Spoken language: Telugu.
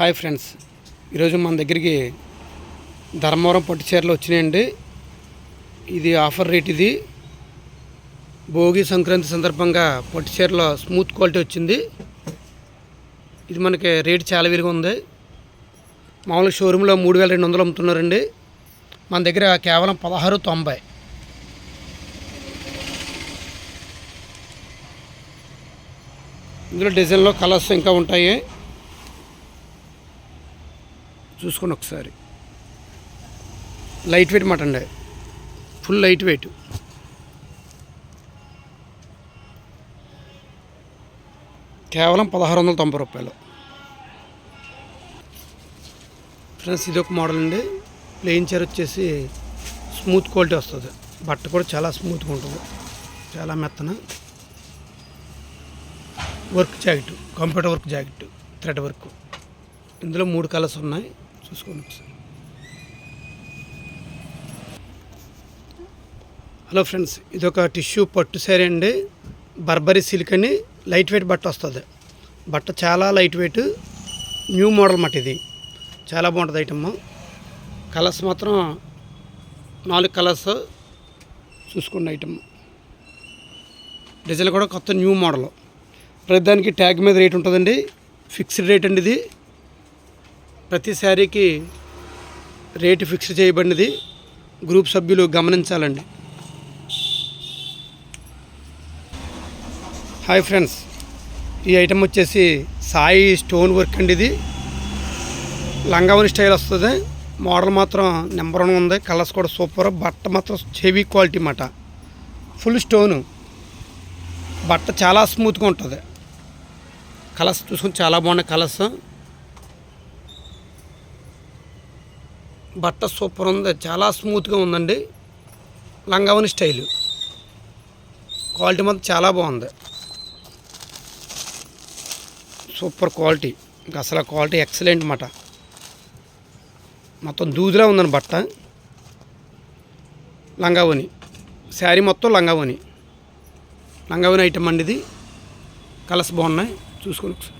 Hi friends. ఈరోజు మన దగ్గరికి ధర్మవరం పట్టు చీరలు వచ్చినాయండి. ఇది ఆఫర్ రేట్ ఇది. భోగి సంక్రాంతి సందర్భంగా పట్టు చీరలో స్మూత్ క్వాలిటీ వచ్చింది. ఇది మనకి రేట్ చాలా విలువ ఉంది. మామూలుగా షోరూంలో మూడు వేల రెండు వందలు అమ్ముతున్నారండి. మన దగ్గర కేవలం పదహారు తొంభై. ఇందులో డిజైన్లో కలర్స్ ఇంకా ఉంటాయి. చూసుకోండి ఒకసారి. లైట్ వెయిట్ మటన్ అండి. Full light weight. కేవలం పదహారు వందల తొంభై రూపాయలు. ఫ్రెండ్స్ ఇది ఒక మోడల్ అండి. ప్లెయిన్ చీర వచ్చేసి స్మూత్ క్వాలిటీ వస్తుంది. బట్ట కూడా చాలా స్మూత్గా ఉంటుంది. చాలా మెత్తన. Work jacket computer work jacket thread work. ఇందులో మూడు కలర్స్ ఉన్నాయి. చూసుకోండి ఒకసారి. హలో ఫ్రెండ్స్ ఇది ఒక టిష్యూ పట్టు శారీ అండి. బర్బరీ సిల్క్ అని లైట్ వెయిట్ బట్ట వస్తుంది. బట్ట చాలా లైట్ వెయిట్ న్యూ మోడల్ మట్ ఇది. చాలా బాగుంటుంది ఐటమ్. కలర్స్ మాత్రం నాలుగు కలర్స్ చూసుకోండి ఐటమ్. డిజైన్ కూడా కొత్త న్యూ మోడల్. ప్రతిదానికి ట్యాగ్ మీద రేట్ ఉంటుందండి. ఫిక్స్డ్ రేట్ అండి ఇది. ప్రతి శారీకి రేటు ఫిక్స్ చేయబడినది. గ్రూప్ సభ్యులు గమనించాలండి. హాయ్ ఫ్రెండ్స్ ఈ ఐటమ్ వచ్చేసి సాయి స్టోన్ వర్క్ అండి ఇది. లంగావని స్టైల్ వస్తుంది. మోడల్ మాత్రం నెంబర్ వన్ ఉంది. కలర్స్ కూడా సూపర్. బట్ట మాత్రం హెవీ క్వాలిటీ అన్నమాట. Full stone. బట్ట చాలా స్మూత్గా ఉంటుంది. కలర్స్ చూసుకొని చాలా బాగున్నాయి కలర్స్. బట్ట సూపర్ ఉంది. చాలా స్మూత్గా ఉందండి. లంగావని స్టైలు. క్వాలిటీ మాత్రం చాలా బాగుంది. Super quality. అసలు క్వాలిటీ ఎక్సలెంట్ మాట మొత్తం దూదిలా ఉందండి బట్ట. లంగావని. శారీ మొత్తం లంగావని. లంగావని ఐటమ్ అండి ఇది. కలర్స్ బాగున్నాయి. చూసుకొని ఒకసారి.